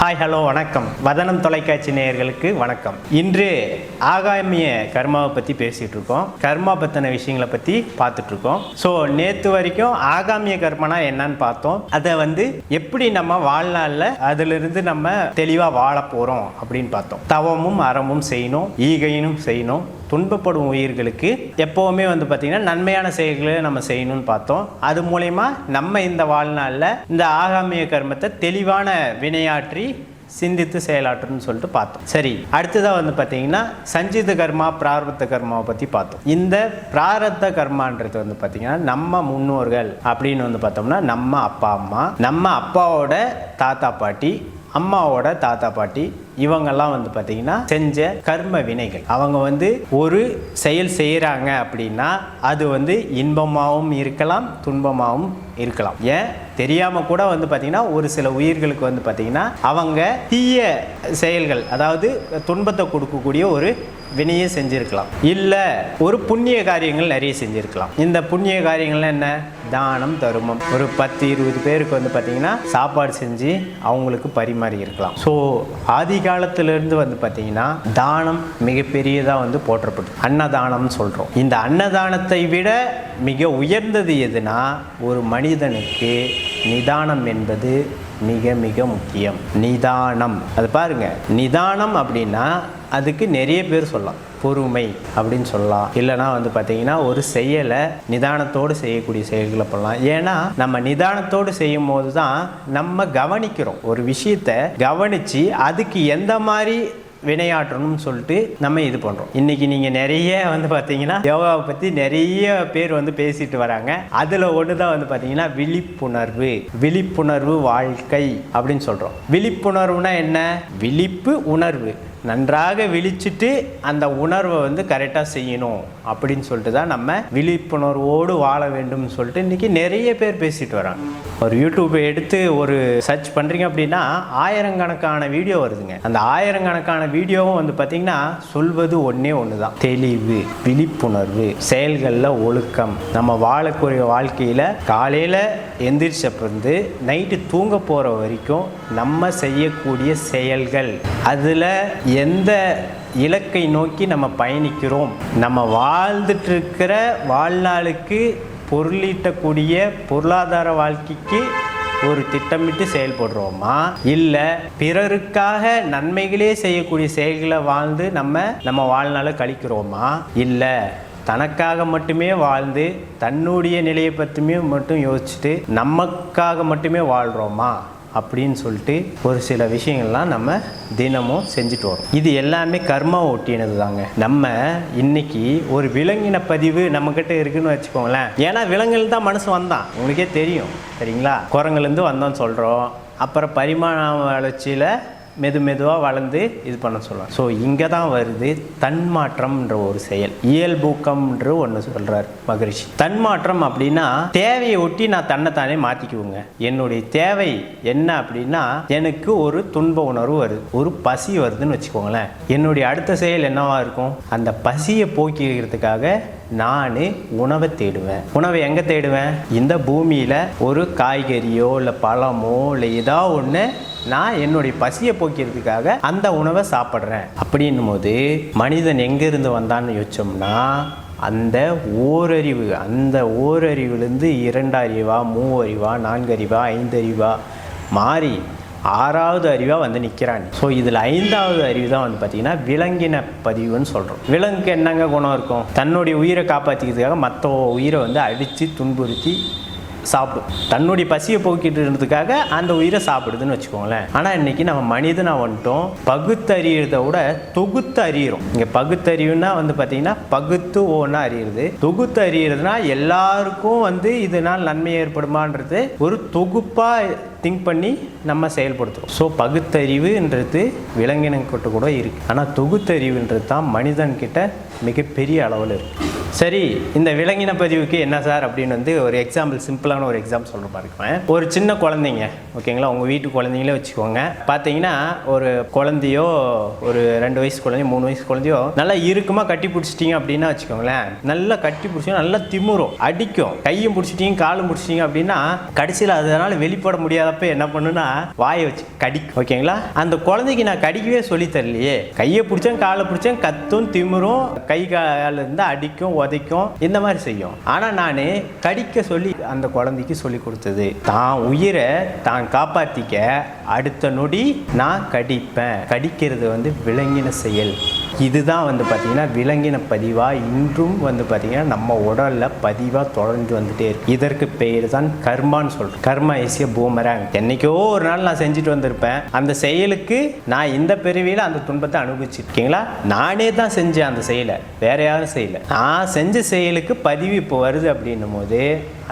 Hi hello வணக்கம். வதனம் தொலைக்காட்சி நேயர்களுக்கு வணக்கம். இன்று ஆகாமிய கர்மாவை பற்றி பேசிகிட்டு இருக்கோம். கர்மா பற்றின விஷயங்களை பற்றி பார்த்துட்டு இருக்கோம். ஸோ நேற்று வரைக்கும் ஆகாமிய கர்மனா என்னன்னு பார்த்தோம். அதை வந்து எப்படி நம்ம வாழ்நாளில் அதிலிருந்து நம்ம தெளிவாக வாழ போகிறோம் அப்படின்னு பார்த்தோம். தவமும் அறமும் செய்யணும் ஈகையினும் செய்யணும். துன்பப்படும் உயிர்களுக்கு எப்போவுமே வந்து பார்த்திங்கன்னா நன்மையான செயல்களை நம்ம செய்யணும்னு பார்த்தோம். அது மூலயமா நம்ம இந்த வாழ்நாளில் இந்த ஆகாமிய கர்மத்தை தெளிவான வினையாற்றி சிந்தித்து செயலாற்றுன்னு சொல்லிட்டு பார்த்தோம். சரி அடுத்ததாக வந்து பார்த்தீங்கன்னா சஞ்சித கர்மா பிராரப்த கர்மாவை பற்றி பார்த்தோம். இந்த பிராரப்த கர்மான்றது வந்து பார்த்தீங்கன்னா நம்ம முன்னோர்கள் அப்படின்னு வந்து பார்த்தோம்னா நம்ம அப்பா அம்மா நம்ம அப்பாவோட தாத்தா பாட்டி அம்மாவோட தாத்தா பாட்டி இவங்கெல்லாம் வந்து பார்த்திங்கன்னா செஞ்ச கர்ம வினைகள். அவங்க வந்து ஒரு செயல் செய்கிறாங்க அப்படின்னா அது வந்து இன்பமாகவும் இருக்கலாம் துன்பமாகவும் இருக்கலாம். ஏன்? தெரியாமல் கூட வந்து பார்த்திங்கன்னா ஒரு சில உயிர்களுக்கு வந்து பார்த்திங்கன்னா அவங்க தீய செயல்கள் அதாவது துன்பத்தை கொடுக்கக்கூடிய ஒரு வினையை செஞ்சிருக்கலாம். இல்லை ஒரு புண்ணிய காரியங்கள் நிறைய செஞ்சிருக்கலாம். இந்த புண்ணிய காரியங்கள்லாம் என்ன? தானம் தருமம். ஒரு பத்து இருபது பேருக்கு வந்து பார்த்தீங்கன்னா சாப்பாடு செஞ்சு அவங்களுக்கு பரிமாறி இருக்கலாம். ஸோ ஆதி காலத்திலிருந்து வந்து பார்த்தீங்கன்னா தானம் மிகப்பெரியதாக வந்து போற்றப்படும் அன்னதானம்னு சொல்கிறோம் இந்த அன்னதானத்தை விட மிக உயர்ந்தது எதுனா ஒரு மனிதனுக்கு நிதானம் என்பது மிக மிக முக்கியம். நிதானம். அது பாருங்க. நிதானம் அப்படின்னா அதுக்கு நிறைய பேர் சொல்லலாம். பொறுமை அப்படின்னு சொல்லலாம். இல்லைனா வந்து பார்த்தீங்கன்னா ஒரு செயலை நிதானத்தோடு செய்யக்கூடிய செயல்களை பண்ணலாம். ஏன்னா நம்ம நிதானத்தோடு செய்யும் போது தான் நம்ம கவனிக்கிறோம். ஒரு விஷயத்தை கவனித்து அதுக்கு எந்த மாதிரி வினையாற்றணும்னு சொல்லிட்டு நம்ம இது பண்ணுறோம் இன்னைக்கு நீங்கள் நிறைய வந்து பார்த்தீங்கன்னா யோகாவை பற்றி நிறைய பேர் வந்து பேசிட்டு வராங்க. அதில் ஒன்று தான் வந்து பார்த்தீங்கன்னா விழிப்புணர்வு. விழிப்புணர்வு வாழ்க்கை அப்படின்னு சொல்கிறோம் விழிப்புணர்வுனா என்ன? விழிப்பு உணர்வு. நன்றாக விழிச்சிட்டு அந்த உணர்வை வந்து கரெக்டாக செய்யணும் அப்படின்னு சொல்லிட்டு தான் நம்ம விழிப்புணர்வோடு வாழ வேண்டும்னு சொல்லிட்டு இன்றைக்கி நிறைய பேர் பேசிட்டு வராங்க. ஒரு யூடியூப்பை எடுத்து ஒரு சர்ச் பண்ணுறீங்க அப்படின்னா ஆயிரக்கணக்கான வீடியோ வருதுங்க. அந்த ஆயிரக்கணக்கான வீடியோவும் வந்து பார்த்திங்கன்னா சொல்வது ஒன்றே ஒன்று தான் தெளிவு விழிப்புணர்வு செயல்களில் ஒழுக்கம். நம்ம வாழக்கூடிய வாழ்க்கையில் காலையில் எந்திரிச்சப்பிருந்து நைட்டு தூங்க போகிற வரைக்கும் நம்ம செய்யக்கூடிய செயல்கள். அதில் எந்த இலக்கை நோக்கி நம்ம பயணிக்கிறோம்? நம்ம வாழ்ந்துட்டு இருக்கிற வாழ்நாளுக்கு பொருளீட்டக்கூடிய பொருளாதார வாழ்க்கைக்கு ஒரு திட்டமிட்டு செயல்படுறோமா? இல்லை பிறருக்காக நன்மைகளே செய்யக்கூடிய செயல்களை வாழ்ந்து நம்ம நம்ம வாழ்நாளை கழிக்கிறோமா? இல்லை தனக்காக மட்டுமே வாழ்ந்து தன்னுடைய நிலையை பற்றியுமே மட்டும் யோசிச்சுட்டு நமக்காக மட்டுமே வாழ்கிறோமா அப்படின்னு சொல்லிட்டு ஒரு சில விஷயங்கள்லாம் நம்ம தினமும் செஞ்சுட்டு வரோம். இது எல்லாமே கர்மா ஒட்டினது தாங்க நம்ம இன்னைக்கு ஒரு விலங்கின பதிவு நம்மக்கிட்ட இருக்குன்னு வச்சுக்கோங்களேன். ஏன்னா விலங்குகள் தான் மனசு வந்தான். உங்களுக்கே தெரியும். சரிங்களா? குரங்குலேருந்து வந்தோம்னு சொல்கிறோம் அப்புறம் பரிமாண வளர்ச்சியில் மெது மெதுவாக வளர்ந்து இது பண்ண சொல்லலாம் ஸோ இங்கே தான் வருது தன்மாற்றம்ன்ற ஒரு செயல். இயல்பூக்கம்ன்ற ஒன்று சொல்கிறார் மகரிஷி. தன்மாற்றம் அப்படின்னா தேவையை ஒட்டி நான் தன்னைத்தானே மாற்றிக்குவோங்க என்னுடைய தேவை என்ன அப்படின்னா எனக்கு ஒரு துன்ப உணர்வு வருது. ஒரு பசி வருதுன்னு வச்சுக்கோங்களேன். என்னுடைய அடுத்த செயல் என்னவாக இருக்கும்? அந்த பசியை போக்கிக்கிறதுக்காக நான் உணவை தேடுவேன். உணவை எங்கே தேடுவேன்? இந்த பூமியில் ஒரு காய்கறியோ இல்லை பழமோ இல்லை ஏதோ ஒன்று நான் என்னுடைய பசியை போக்கிறதுக்காக அந்த உணவை சாப்பிட்றேன். அப்படின்னும் போது மனிதன் எங்கேருந்து வந்தான்னு யோசிச்சோம்னா அந்த ஓரறிவு அந்த ஓரறிவுலேருந்து இரண்டறிவா மூவறிவா நான்கறிவா ஐந்தறிவா மாறி ஆறாவது அறிவாக வந்து நிற்கிறான் ஸோ இதில் ஐந்தாவது அறிவு தான் வந்து பார்த்தீங்கன்னா விலங்கின பதிவுன்னு சொல்கிறோம் விலங்குக்கு என்னங்க குணம் இருக்கும்? தன்னுடைய உயிரை காப்பாற்றிக்கிறதுக்காக மற்ற உயிரை வந்து அடித்து துன்புறுத்தி சாப்பிடும். தன்னுடைய பசியை போக்கிட்டு இருந்ததுக்காக அந்த உயிரை சாப்பிடுதுன்னு வச்சுக்கோங்களேன். ஆனால் இன்னைக்கு நம்ம மனிதனாக வந்துட்டோம். பகுத்தறியறத விட தொகுத்து அறியிறோம். இங்கே பகுத்தறிவுனா வந்து பார்த்தீங்கன்னா பகுத்து ஓனாக அறியுறது. தொகுத்து அறியிறதுனா எல்லாருக்கும் வந்து இதனால் நன்மை ஏற்படுமான்றது ஒரு தொகுப்பாக திங்க் பண்ணி நம்ம செயல்படுத்துகிறோம் ஸோ பகுத்தறிவுன்றது விலங்கினங்கிட்ட கூட இருக்குது ஆனால் தொகுத்தறிவுன்றது தான் மனிதன்கிட்ட மிகப்பெரிய அளவில் இருக்குது சரி இந்த விலங்கின பதிவுக்கு என்ன சார் அப்படின்னு வந்து ஒரு எக்ஸாம்பிள் சிம்பிளான ஒரு எக்ஸாம்பிள் சொல்கிற பாருங்க ஒரு சின்ன குழந்தைங்க ஓகேங்களா உங்கள் வீட்டு குழந்தைங்களே வச்சுக்கோங்க. பார்த்தீங்கன்னா ஒரு குழந்தையோ ஒரு ரெண்டு வயசு குழந்தையோ மூணு வயசு குழந்தையோ நல்லா இருக்குமா கட்டி பிடிச்சிட்டிங்க அப்படின்னா வச்சுக்கோங்களேன் நல்லா கட்டி பிடிச்சி நல்லா திமுறும் அடிக்கும். கையும் பிடிச்சிட்டிங்க காலும் பிடிச்சிட்டிங்க அப்படின்னா கடைசியில் அதனால் வெளிப்பட முடியாதப்ப என்ன பண்ணுன்னா வாயை வச்சு கடிக்கும் ஓகேங்களா அந்த குழந்தைக்கு நான் கடிக்கவே சொல்லி தரலையே. கையை பிடிச்சேன் காலை பிடிச்சேன் கத்தும் திமிரும் கை காலில் இருந்து அடிக்கும் உதைக்கும் இந்த மாதிரி செய்யும். ஆனால் நான் கடிக்க சொல்லி அந்த குழந்தைக்கு சொல்லி கொடுத்தது. தான் உயிரை தான் காப்பாற்றிக்க அடுத்த நொடி நான் கடிப்பேன். கடிக்கிறது வந்து விலங்கின செயல். இதுதான் வந்து பார்த்திங்கன்னா விலங்கின பதிவாக இன்றும் வந்து பார்த்திங்கன்னா நம்ம உடலில் பதிவாக தொடர்ந்து வந்துட்டே இருக்கு. இதற்கு பெயர் தான் கர்மான்னு சொல்கிறோம் கர்மா இசிய பூமராங் என்னைக்கோ ஒரு நாள் நான் செஞ்சுட்டு வந்திருப்பேன். அந்த செயலுக்கு நான் இந்த பிரிவியில் அந்த துன்பத்தை அனுபவிச்சிருக்கீங்களா? நானே தான் செஞ்சேன் அந்த செயலை. வேற யாரும் செய்யலை. நான் செஞ்ச செயலுக்கு பதிவு இப்போ வருது அப்படின்னும் போது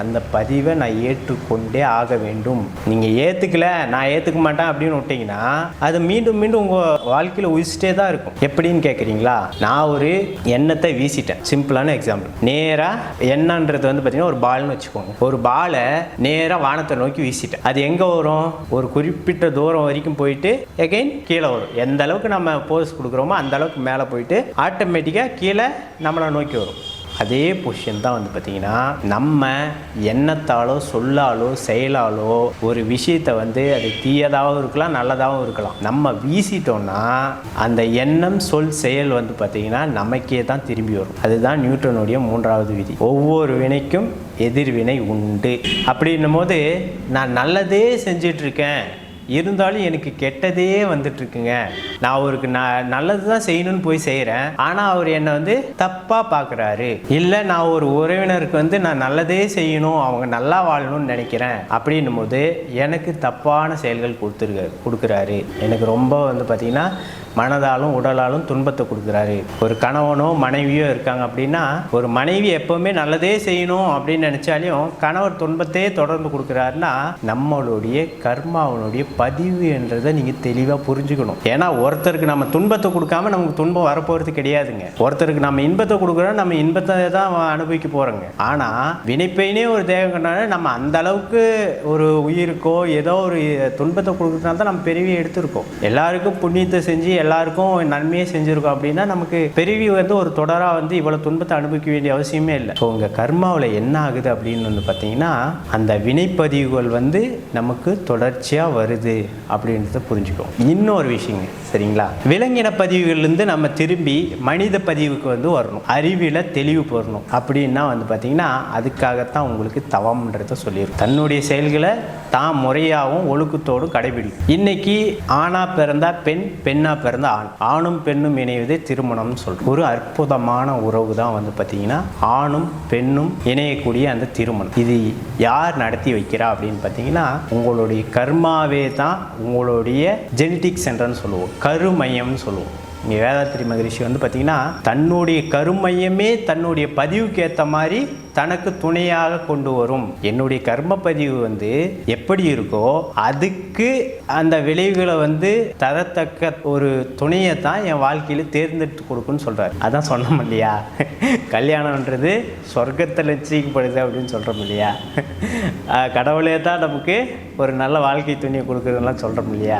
அந்த பதிவை நான் ஏற்றுக்கொண்டே ஆக வேண்டும். நீங்கள் ஏற்றுக்கல நான் ஏற்றுக்க மாட்டேன் அப்படின்னு விட்டிங்கன்னா அது மீண்டும் மீண்டும் உங்கள் வாழ்க்கையில் உயிச்சிட்டே தான் இருக்கும். எப்படின்னு கேட்குறீங்களா நான் ஒரு எண்ணத்தை வீசிட்டேன். சிம்பிளான எக்ஸாம்பிள் நேராக எண்ணன்றது வந்து பார்த்தீங்கன்னா ஒரு பால்னு வச்சுக்கோங்க. ஒரு பாலை நேராக வானத்தை நோக்கி வீசிட்டேன். அது எங்கே வரும்? ஒரு குறிப்பிட்ட தூரம் வரைக்கும் போயிட்டு எகைன் கீழே வரும். எந்த அளவுக்கு நம்ம போஸ் கொடுக்குறோமோ அந்த அளவுக்கு மேலே போயிட்டு ஆட்டோமேட்டிக்காக கீழே நம்மளை நோக்கி வரும். அதே பொசிஷன் தான் வந்து பார்த்திங்கன்னா நம்ம எண்ணத்தாலோ சொல்லாலோ செயலாலோ ஒரு விஷயத்தை வந்து அது தீயதாகவும் இருக்கலாம் நல்லதாகவும் இருக்கலாம். நம்ம வீசிட்டோம்னா அந்த எண்ணம் சொல் செயல் வந்து பார்த்திங்கன்னா நமக்கே தான் திரும்பி வரும். அதுதான் நியூட்டனுடைய மூன்றாவது விதி. ஒவ்வொரு வினைக்கும் எதிர்வினை உண்டு. அப்படின்னும் போது நான் நல்லதே செஞ்சிட்ருக்கேன். இருந்தாலும் எனக்கு கெட்டதே வந்துட்டுருக்குங்க. நான் அவருக்கு நான் நல்லது தான் செய்யணும்னு போய் செய்கிறேன் ஆனால் அவர் என்னை வந்து தப்பாக பார்க்குறாரு இல்லை நான் ஒரு உறவினருக்கு வந்து நான் நல்லதே செய்யணும் அவங்க நல்லா வாழணும்னு நினைக்கிறேன். அப்படின்னும் போது எனக்கு தப்பான செயல்கள் கொடுத்துருக்க கொடுக்குறாரு. எனக்கு ரொம்ப வந்து பார்த்திங்கன்னா மனதாலும் உடலாலும் துன்பத்தை கொடுக்குறாரு. ஒரு கணவனோ மனைவியோ இருக்காங்க அப்படின்னா ஒரு மனைவி எப்பவுமே நல்லதே செய்யணும் அப்படின்னு நினைச்சாலையும் கணவர் துன்பத்தையே தொடர்ந்து கொடுக்குறாருன்னா நம்மளுடைய கர்மாவனுடைய பதிவு என்றதை நீங்க தெளிவா புரிஞ்சுக்கணும். ஏன்னா ஒருத்தருக்கு நம்ம துன்பத்தை கொடுக்காம நமக்கு துன்பம் வரப்போறது கிடையாதுங்க. ஒருத்தருக்கு நம்ம இன்பத்தை கொடுக்குறோம் நம்ம இன்பத்தை தான் அனுபவிக்க போறோங்க. ஆனா வினைப்பைனே ஒரு தேகம் கொண்டாட நம்ம அந்த அளவுக்கு ஒரு உயிருக்கோ ஏதோ ஒரு துன்பத்தை கொடுக்குறதுனால தான் நம்ம பெருவி எடுத்திருக்கோம். எல்லாருக்கும் புண்ணியத்தை செஞ்சு எல்லாருக்கும் நன்மையே செஞ்சுருக்கோம் அப்படின்னா நமக்கு பெருவி வந்து ஒரு தொடராக வந்து இவ்வளோ துன்பத்தை அனுபவிக்க வேண்டிய அவசியமே இல்லை. ஸோ உங்கள் கர்மாவில் என்ன ஆகுது அப்படின்னு வந்து பார்த்தீங்கன்னா அந்த வினைப்பதிவுகள் வந்து நமக்கு தொடர்ச்சியாக வருது அப்படின்றத புரிஞ்சுக்கும் இன்னொரு விஷயங்க சரிங்களா? விலங்கின பதிவுகள்லேருந்து நம்ம திரும்பி மனித பதிவுக்கு வந்து வரணும். அறிவில் தெளிவு போடணும் அப்படின்னா வந்து பார்த்தீங்கன்னா அதுக்காகத்தான் உங்களுக்கு தவம்ன்றத சொல்லியிருக்கும். தன்னுடைய செயல்களை தான் முறையாகவும் ஒழுக்கத்தோடும் கடைபிடிக்கும். இன்னைக்கு ஆணா பிறந்தா பெண் பெண்ணா பிறந்தா ஆண். ஆணும் பெண்ணும் இணைவது திருமணம்னு சொல்றோம். ஒரு அற்புதமான உறவு தான் வந்து பார்த்தீங்கன்னா ஆணும் பெண்ணும் இணையக்கூடிய அந்த திருமணம். இது யார் நடத்தி வைக்கிறா அப்படின்னு பார்த்தீங்கன்னா உங்களுடைய கர்மாவே தான் உங்களுடைய ஜெனட்டிக் சென்டர்னு சொல்லுவோம். கருமையம்னு சொல்லுவோம். இங்கே வேதாத்திரி மகரிஷி வந்து பார்த்தீங்கன்னா தன்னுடைய கருமையமே தன்னுடைய பதிவுக்கு ஏற்ற மாதிரி தனக்கு துணையாக கொண்டு வரும். என்னுடைய கர்ம பதிவு வந்து எப்படி இருக்கோ அதுக்கு அந்த விளைவுகளை வந்து தரத்தக்க ஒரு துணையை தான் என் வாழ்க்கையில் தேர்ந்தெடுத்து கொடுக்குன்னு சொல்கிறார் அதான் சொன்னோம் இல்லையா? கல்யாணம்ன்றது சொர்க்கத்தில் நிச்சயிக்கப்படுது அப்படின்னு சொல்கிறோம் இல்லையா? கடவுளே தான் நமக்கு ஒரு நல்ல வாழ்க்கை துணியை கொடுக்குறதுலாம் சொல்கிறோம் இல்லையா?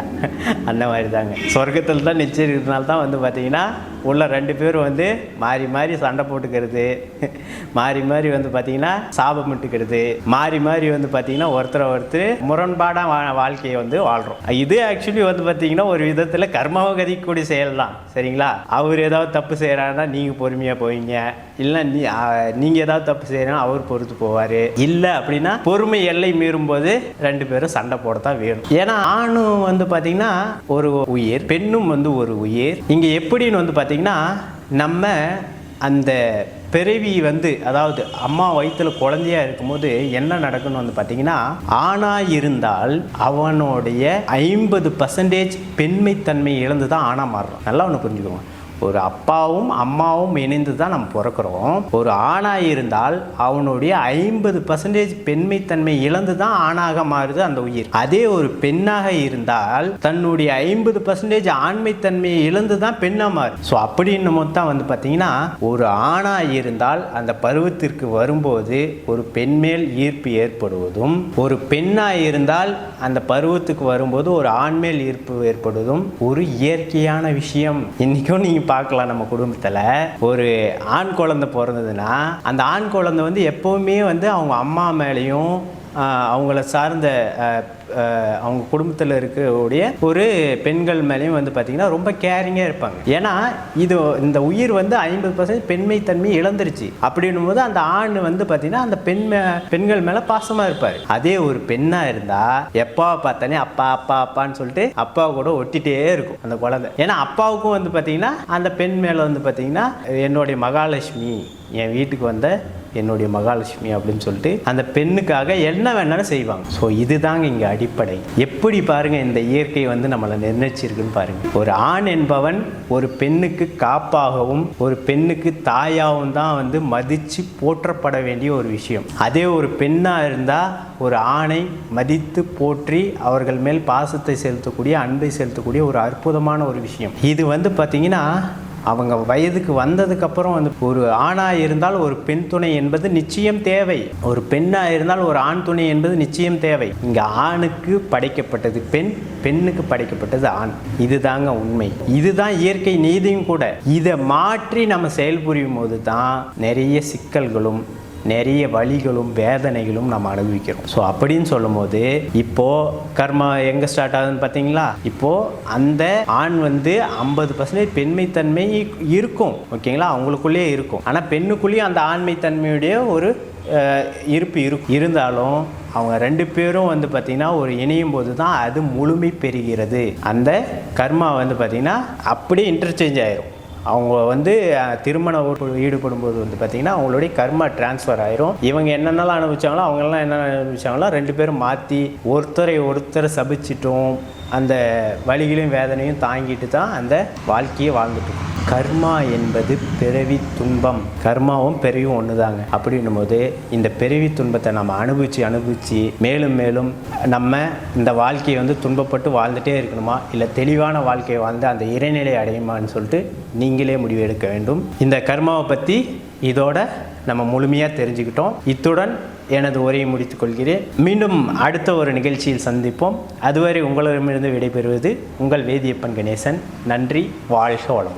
அந்த மாதிரி தாங்க சொர்க்கத்தில் தான் நிச்சயிக்கிறதுனால தான் வந்து பார்த்திங்கன்னா உள்ள ரெண்டு பேரும் வந்து மாறி மாறி சண்டை போட்டுக்கிறது மாறி மாறி வந்து பார்த்தீங்கன்னா சாபம் விட்டுக்கிறது மாறி மாறி வந்து பார்த்தீங்கன்னா ஒருத்தரை ஒருத்தர் முரண்பாடாக வா வாழ்க்கையை வந்து வாழ்கிறோம் இது ஆக்சுவலி வந்து பார்த்தீங்கன்னா ஒரு விதத்தில் கர்மாவை கதிக்கக்கூடிய செயல் தான் சரிங்களா? அவர் ஏதாவது தப்பு செய்கிறாருன்னா நீங்கள் பொறுமையாக போவீங்க. இல்லை நீ நீங்கள் ஏதாவது தப்பு செய்கிறனா அவர் பொறுத்து போவார். இல்லை அப்படின்னா பொறுமை எல்லை மீறும் போது ரெண்டு பேரும் சண்டை போட தான் வேணும். ஏன்னா ஆணும் வந்து பார்த்தீங்கன்னா ஒரு உயிர் பெண்ணும் வந்து ஒரு உயிர். இங்கே எப்படின்னு வந்து பார்த்தீங்கன்னா நம்ம அந்த பிறவி வந்து அதாவது அம்மா வயிற்றுல குழந்தையா இருக்கும்போது என்ன நடக்குன்னு வந்து பார்த்தீங்கன்னா ஆணாக இருந்தால் அவனுடைய ஐம்பது பர்சன்டேஜ் பெண்மைத்தன்மை இழந்து தான் ஆணாக மாறுறான் நல்லா ஒன்று புரிஞ்சுக்கோங்க. ஒரு அப்பாவும் அம்மாவும் இணைந்து தான் நம்ம பிறக்கிறோம். ஒரு ஆணாக இருந்தால் அவனுடைய ஐம்பது பர்சன்டேஜ் பெண்மைத்தன்மை இழந்து தான் ஆணாக மாறுது அந்த உயிர். அதே ஒரு பெண்ணாக இருந்தால் தன்னுடைய ஐம்பது பர்சன்டேஜ் ஆண்மைத்தன்மையை இழந்து தான் பெண்ணாக மாறும் ஸோ அப்படின்னும் போது தான் வந்து பார்த்தீங்கன்னா ஒரு ஆணாக இருந்தால் அந்த பருவத்திற்கு வரும்போது ஒரு பெண் மேல் ஈர்ப்பு ஏற்படுவதும் ஒரு பெண்ணாக இருந்தால் அந்த பருவத்துக்கு வரும்போது ஒரு ஆண்மேல் ஈர்ப்பு ஏற்படுவதும் ஒரு இயற்கையான விஷயம். இன்றைக்கும் நீங்கள் பார்க்கலாம் நம்ம குடும்பத்தில். ஒரு ஆண் குழந்தை பிறந்ததுன்னா அந்த ஆண் குழந்தை வந்து எப்போவுமே வந்து அவங்க அம்மா மேலேயும் அவங்கள சார்ந்த அவங்க குடும்பத்தில் இருக்கக்கூடிய ஒரு பெண்கள் மேலேயும் வந்து பார்த்திங்கன்னா ரொம்ப கேரிங்காக இருப்பாங்க. ஏன்னா இது இந்த உயிர் வந்து ஐம்பது பர்சன்ட் பெண்மைத்தன்மை இழந்துருச்சு. அப்படின்னும் போது அந்த ஆண் வந்து பார்த்திங்கன்னா அந்த பெண் மே பெண்கள் மேலே பாசமாக இருப்பார். அதே ஒரு பெண்ணாக இருந்தால் எப்போ பார்த்தானே அப்பா அப்பா அப்பான்னு சொல்லிட்டு அப்பா கூட ஒட்டிகிட்டே இருக்கும் அந்த குழந்தை. ஏன்னா அப்பாவுக்கும் வந்து பார்த்திங்கன்னா அந்த பெண் மேலே வந்து பார்த்திங்கன்னா என்னுடைய மகாலட்சுமி என் வீட்டுக்கு வந்த என்னுடைய மகாலட்சுமி அப்படின்னு சொல்லிட்டு அந்த பெண்ணுக்காக என்ன வேணாலும் செய்வாங்க. ஸோ இதுதாங்க இங்கே அடிப்படை. எப்படி பாருங்க இந்த இயற்கை வந்து நம்மளை நிர்ணயிச்சிருக்குன்னு பாருங்க. ஒரு ஆண் என்பவன் ஒரு பெண்ணுக்கு காப்பாகவும் ஒரு பெண்ணுக்கு தாயாகவும் தான் வந்து மதித்து போற்றப்பட வேண்டிய ஒரு விஷயம். அதே ஒரு பெண்ணாக இருந்தால் ஒரு ஆணை மதித்து போற்றி அவர்கள் மேல் பாசத்தை செலுத்தக்கூடிய அன்பை செலுத்தக்கூடிய ஒரு அற்புதமான ஒரு விஷயம். இது வந்து பார்த்தீங்கன்னா அவங்க வயதுக்கு வந்ததுக்கப்புறம் வந்து ஒரு ஆணாக இருந்தால் ஒரு பெண் துணை என்பது நிச்சயம் தேவை. ஒரு பெண்ணாக இருந்தால் ஒரு ஆண் துணை என்பது நிச்சயம் தேவை. இங்கே ஆணுக்கு படைக்கப்பட்டது பெண் பெண்ணுக்கு படைக்கப்பட்டது ஆண். இதுதாங்க உண்மை. இதுதான் இயற்கை நீதியும் கூட. இதை மாற்றி நம்ம செயல்புரியும் போது தான் நிறைய சிக்கல்களும் நிறைய வலிகளும் வேதனைகளும் நம்ம அனுபவிக்கிறோம். ஸோ அப்படின்னு சொல்லும்போது இப்போ கர்மா எங்க ஸ்டார்ட் ஆகுதுன்னு பார்த்தீங்களா? இப்போ அந்த ஆண் வந்து ஐம்பது பர்சன்டேஜ் பெண்மைத்தன்மை இருக்கும். ஓகேங்களா? அவங்களுக்குள்ளேயே இருக்கும். ஆனால் பெண்ணுக்குள்ளேயும் அந்த ஆண்மைத்தன்மையுடைய ஒரு இருப்பு இருக்கும். இருந்தாலும் அவங்க ரெண்டு பேரும் வந்து பார்த்திங்கன்னா ஒரு இணையும் போது தான் அது முழுமை பெறுகிறது. அந்த கர்மா வந்து பார்த்திங்கன்னா அப்படியே இன்டர்சேஞ்ச் ஆயிரும். அவங்க வந்து திருமண ஈடுபடும் போது வந்து பார்த்திங்கன்னா அவங்களுடைய கர்மா டிரான்ஸ்ஃபர் ஆயிரும். இவங்க என்னென்னலாம் அனுபவிச்சாங்களோ அவங்கெல்லாம் என்ன அனுபவிச்சாங்களோ ரெண்டு பேரும் மாற்றி ஒருத்தரை ஒருத்தரை சபிச்சிட்டோம். அந்த வழிகளையும் வேதனையும் தாங்கிட்டு தான் அந்த வாழ்க்கையை வாழ்ந்துட்டு கர்மா என்பது பிறவி துன்பம். கர்மாவும் பிறவியும் ஒன்று தாங்க அப்படின்னும் போது இந்த பிறவி துன்பத்தை நம்ம அனுபவித்து அனுபவித்து மேலும் மேலும் நம்ம இந்த வாழ்க்கையை வந்து துன்பப்பட்டு வாழ்ந்துட்டே இருக்கணுமா? இல்லை தெளிவான வாழ்க்கையை வாழ்ந்து அந்த இறைநிலை அடையுமான்னு சொல்லிட்டு நீங்களே முடிவு எடுக்க வேண்டும். இந்த கர்மாவை பற்றி இதோட நம்ம முழுமையாக தெரிஞ்சுக்கிட்டோம். இத்துடன் எனது உரையை முடித்துக் கொள்கிறேன். மீண்டும் அடுத்த ஒரு நிகழ்ச்சியில் சந்திப்போம். அதுவரை உங்களிடமிருந்து விடைபெறுவது உங்கள் வேதியப்பன் கணேசன். நன்றி வாழ்க வளமுடன்.